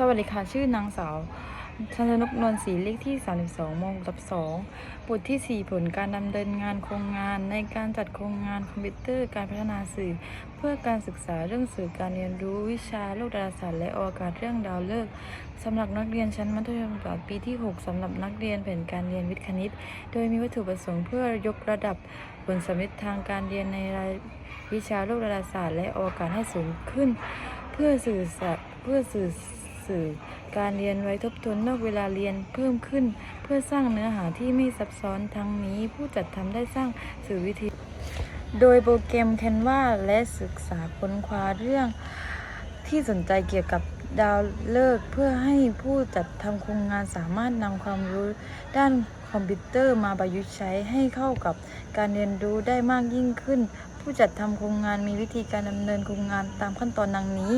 สวัสดีค่ะ ชื่อนางสาวชันชนกนวลศรีเลขที่ 32มงกับ2บทที่ 4 ผลการดำเนินงานโครงงาน ในการจัดโครงงานคอมพิวเตอร์การพัฒนาสื่อ เพื่อการศึกษาเรื่องสื่อการเรียนรู้วิชาโลกดาราศาสตร์และอวกาศเรื่องดาวฤกษ์สำหรับนักเรียนชั้นมัธยมศึกษาปีที่ 6สำหรับนักเรียนแผนการเรียนวิทย์คณิต โดยมีวัตถุประสงค์เพื่อยกระดับผลสำเร็จทางการเรียนในรายวิชาโลกดาราศาสตร์และอวกาศให้สูงขึ้น เพื่อสื่อสารเพื่อสื่อ สื่อ การเรียนไว้ทบทวนนอกเวลาเรียนเพิ่มขึ้น เพื่อสร้างเนื้อหาที่ไม่ซับซ้อนทั้งนี้ผู้จัดทำได้สร้างสื่อวิธี โดยโปรแกรม Canva และศึกษาค้นคว้าเรื่องที่สนใจเกี่ยวกับดาวฤกษ์เพื่อให้ผู้จัดทำโครงงานสามารถนำความรู้ด้านคอมพิวเตอร์มาประยุกต์ใช้ให้เข้ากับการเรียนรู้ได้มากยิ่งขึ้น ผู้จัดทำโครงงานมีวิธีการดำเนินโครงงานตามขั้นตอนดังนี้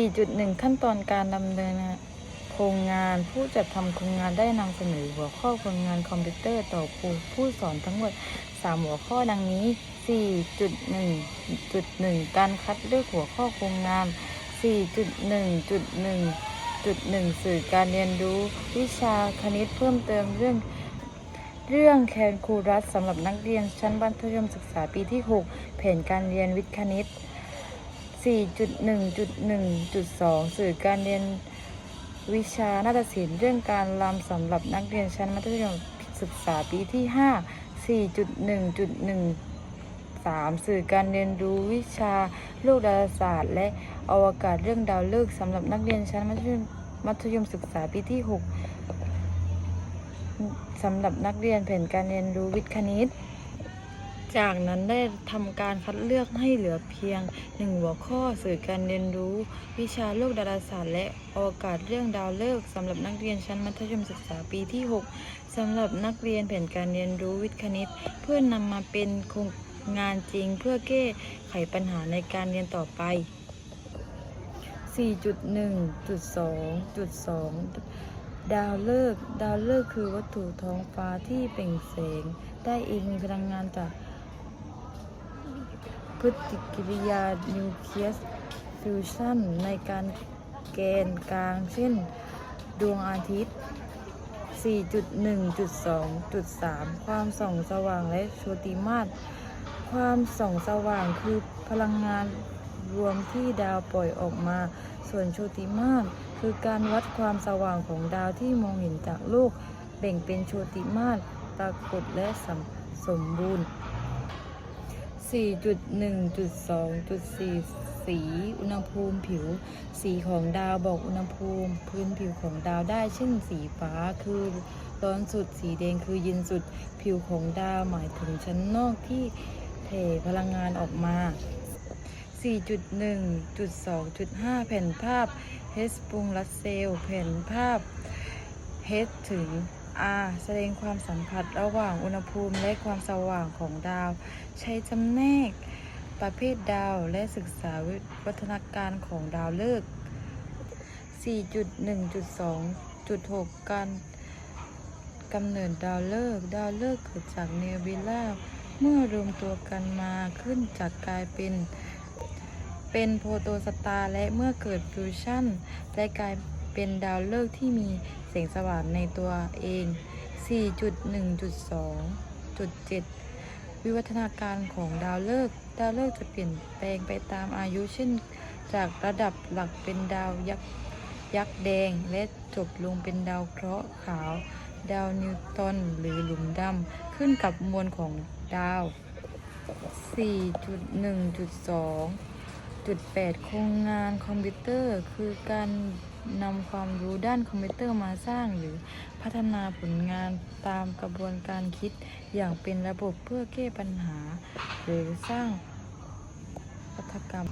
4.1 ขั้นตอนการดำเนินโครงงานผู้จัดทำโครงงานได้นำเสนอหัวข้อโครงงานคอมพิวเตอร์ต่อครูผู้สอนทั้งหมด 3 หัวข้อดังนี้ 4.1.1 การคัดเลือกหัวข้อโครงงาน 4.1.1.1 สื่อการเรียนรู้วิชาคณิตเพิ่มเติมเรื่องเรื่องแคนคูรัสสำหรับนักเรียนชั้นมัธยมศึกษาปีที่ 6 แผนการเรียนวิทย์คณิต 4.1.1.2 สื่อการเรียนวิชานาฏศิลป์เรื่องการรำสำหรับนักเรียนชั้นมัธยมศึกษาปีที่ 5 4.1.1 3 สื่อการเรียนรู้วิชาโลกดาราศาสตร์ และอวกาศเรื่องดาวฤกษ์สำหรับนักเรียนชั้นมัธยมมัธยมศึกษาปีที่ 6สำหรับนักเรียนแผนการเรียนรู้วิทย์คณิต จากนั้นได้ทำการคัดเลือกให้เหลือเพียงหนึ่งหัวข้อสื่อการเรียนรู้ วิชาโลกดาราศาสตร์และโอกาศเรื่องดาวฤกษ์สำหรับนักเรียนชั้นมัธยมศึกษาปีที่ 6สำหรับนักเรียนแผนการเรียนรู้วิทย์คณิต เพื่อนนำมาเป็นโครงงานจริงเพื่อแก้ไขปัญหาในการเรียนต่อไป 4.1.2.2 ดาวฤกษ์ดาวฤกษ์คือวัตถุท้องฟ้าที่เปล่งแสง ได้เองมีพลังงานจาก ปฏิกิริยานิวเคลียสฟิวชันในการแกนกลางเช่น ดวงอาทิตย์ 4.1.2.3 ความส่องสว่างและโชติมาศความส่องสว่างคือพลังงานรวมที่ดาวปล่อยออกมา ส่วนโชติมาศคือการวัดความสว่างของดาวที่มองเห็นจากโลกแบ่งเป็นโชติมาศปรากฏและสมสมบูรณ์ 4.1.2.4 สี อุณหภูมิผิว สีของดาวบอกอุณหภูมิ พื้นผิวของดาวได้ เช่น สีฟ้าคือร้อนสุด สีแดงคือเย็นสุด ผิวของดาวหมายถึงชั้นนอกที่เทพลังงานออกมา 4.1.2.5 แผ่นภาพเฮสปุงรัสเซล แผ่นภาพเฮดถึง R แสดงความสัมผัสระหว่างอุณหภูมิและความสว่างของดาว ใช้จำแนกประเภทดาวและศึกษาวัฒนาการของดาวฤกษ์4.1.2.6 การกำเนิดดาวฤกษ์ดาวฤกษ์เกิดจากเนบิล่าเมื่อรวมตัวกันมาขึ้นจากกลายเป็น เป็นโพโตสตาร์และเมื่อเกิดฟิวชั่นและกลาย เป็นดาวฤกษ์ที่มีแสงสว่างในตัวเอง 4.1.2.7 วิวัฒนาการของดาวฤกษ์ดาวฤกษ์จะเปลี่ยนแปลงไปตามอายุเช่น จากระดับหลักเป็นดาวยักษ์ยักษ์แดง และจบลงเป็นดาวเคราะห์ขาว ดาวนิวตันหรือหลุมดำขึ้นกับมวลของดาว 4.1.2จุด8โครงงานคอมพิวเตอร์คือการ นำความรู้ด้านคอมพิวเตอร์มาสร้างหรือพัฒนาผลงานตามกระบวนการคิดอย่างเป็นระบบเพื่อแก้ปัญหา หรือสร้างวัฒกรรม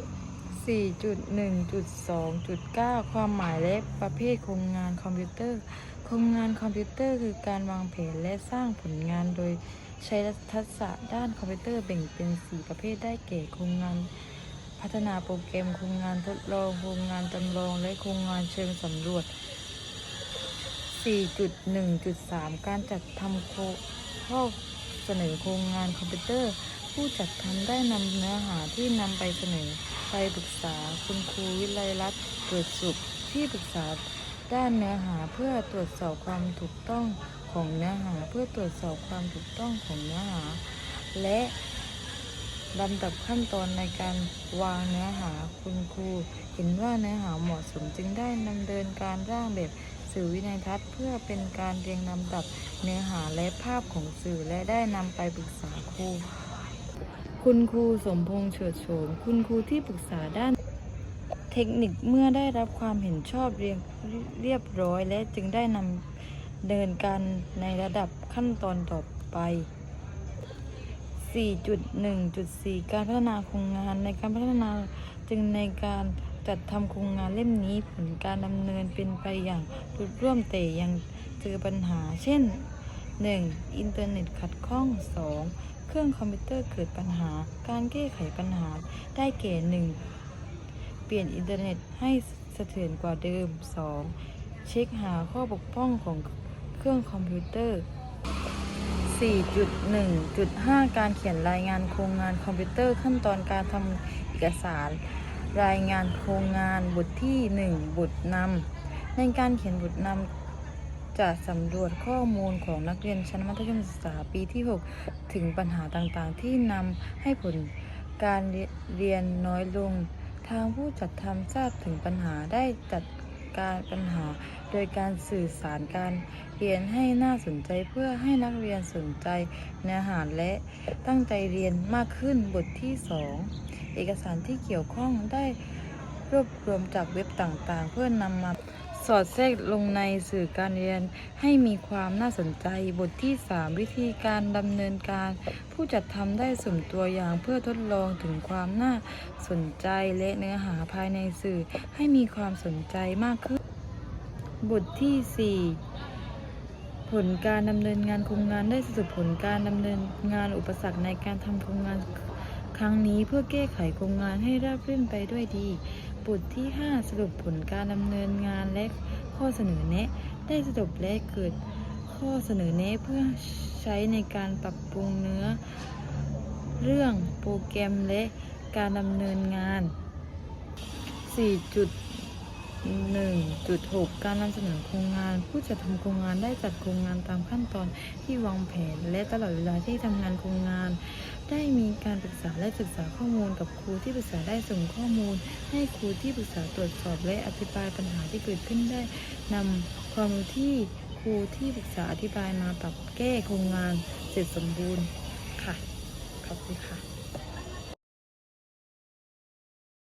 4.1.2.9 ความหมายและประเภทโครงงานคอมพิวเตอร์ โครงงานคอมพิวเตอร์คือการวางแผนและสร้างผลงานโดยใช้ทักษะด้านคอมพิวเตอร์แบ่งเป็น 4 ประเภทได้แก่โครงงาน พัฒนาโปรแกรมโครงงานทดลองโครงงานจำลองและโครงงานเชิงสำรวจ 4.1.3 การจัดทำโคข้อเสนอโครงงานคอมพิวเตอร์ ผู้จัดทำได้นำเนื้อหาที่นำไปเสนอไปปรึกษาคุณครูวิไลรัตน์เกิดสุขที่ปรึกษาด้านเนื้อหาเพื่อตรวจสอบความถูกต้องของเนื้อหาเพื่อตรวจสอบความถูกต้องของเนื้อหา และ ลำดับขั้นตอนในการวางเนื้อหาคุณครู เห็นว่าเนื้อหาเหมาะสมจึงได้ดำเนินการร่างแบบสื่อวินัยทัศน์เพื่อเป็นการเรียงลำดับเนื้อหาและภาพของสื่อและได้นำไปปรึกษาครู คุณครูสมพงษ์เฉิดโฉมคุณครูที่ปรึกษาด้านเทคนิคเมื่อได้รับความเห็นชอบเรียงเรียบร้อย และจึงได้นำเดินการในระดับขั้นตอนต่อไป 4.1.4 การพัฒนาโครงงานในการพัฒนาจึงในการจัดทำโครงงานเล่มนี้ผลการดำเนินเป็นไปอย่างรุดร่วมแต่ยังเจอปัญหา เช่น 1. อินเทอร์เน็ตขัดข้อง 2. เครื่องคอมพิวเตอร์เกิดปัญหา การแก้ไขปัญหาได้แก่ 1. เปลี่ยนอินเทอร์เน็ตให้เสถียรกว่าเดิม 2. เช็คหาข้อบกพร่องของเครื่องคอมพิวเตอร์ 4.1.5 การเขียนรายงานโครงงานคอมพิวเตอร์ขั้นตอนการทำเอกสาร รายงานโครงงานบทที่ 1 บทนำในการเขียนบทนำจะสำรวจข้อมูลของนักเรียนชั้นมัธยมศึกษาปีที่ 6 ถึงปัญหาต่างๆ ที่นำให้ผลการเรียนน้อยลง ทางผู้จัดทำทราบถึงปัญหาได้จัด การปัญหา โดยการสื่อสารการเรียนให้น่าสนใจเพื่อให้นักเรียนสนใจเนื้อหาและตั้งใจเรียนมากขึ้นบทที่ 2 เอกสารที่เกี่ยวข้องได้รวบรวมจากเว็บต่างๆ เพื่อนำมา อดแทรกลงในสื่อการเรียนให้มีความน่าสนใจ บทที่ 3 วิธีการดำเนินการ ผู้จัดทำได้สุ่มตัวอย่างเพื่อทดลองถึงความน่าสนใจและเนื้อหาภายในสื่อให้มีความสนใจมากขึ้น บทที่ 4ผลการดำเนินงานโครงงานได้สรุปผลการดำเนินงานอุปสรรคในการทำโครงงานครั้งนี้เพื่อแก้ไขโครงงานให้ราบรื่นไปด้วยดี บทที่ 5 สรุปผลการดำเนินงานและข้อเสนอแนะ ได้สรุปและเกิดข้อเสนอแนะเพื่อใช้ในการปรับปรุงเนื้อ เรื่องโปรแกรมและการดำเนินงาน 4.1.6 การนำเสนอโครงงาน ผู้จัดทำโครงงานได้จัดโครงงานตามขั้นตอนที่วางแผน และตลอดเวลาที่ทำงานโครงงาน ได้มีการปรึกษาและศึกษาข้อมูลกับครูที่ปรึกษาได้ส่งข้อมูล ให้ครูที่ปรึกษาตรวจสอบและอธิบายปัญหาที่เกิดขึ้นได้นำความรู้ที่ครูที่ปรึกษาอธิบายมาปรับแก้โครงงานเสร็จสมบูรณ์ค่ะขอบคุณค่ะ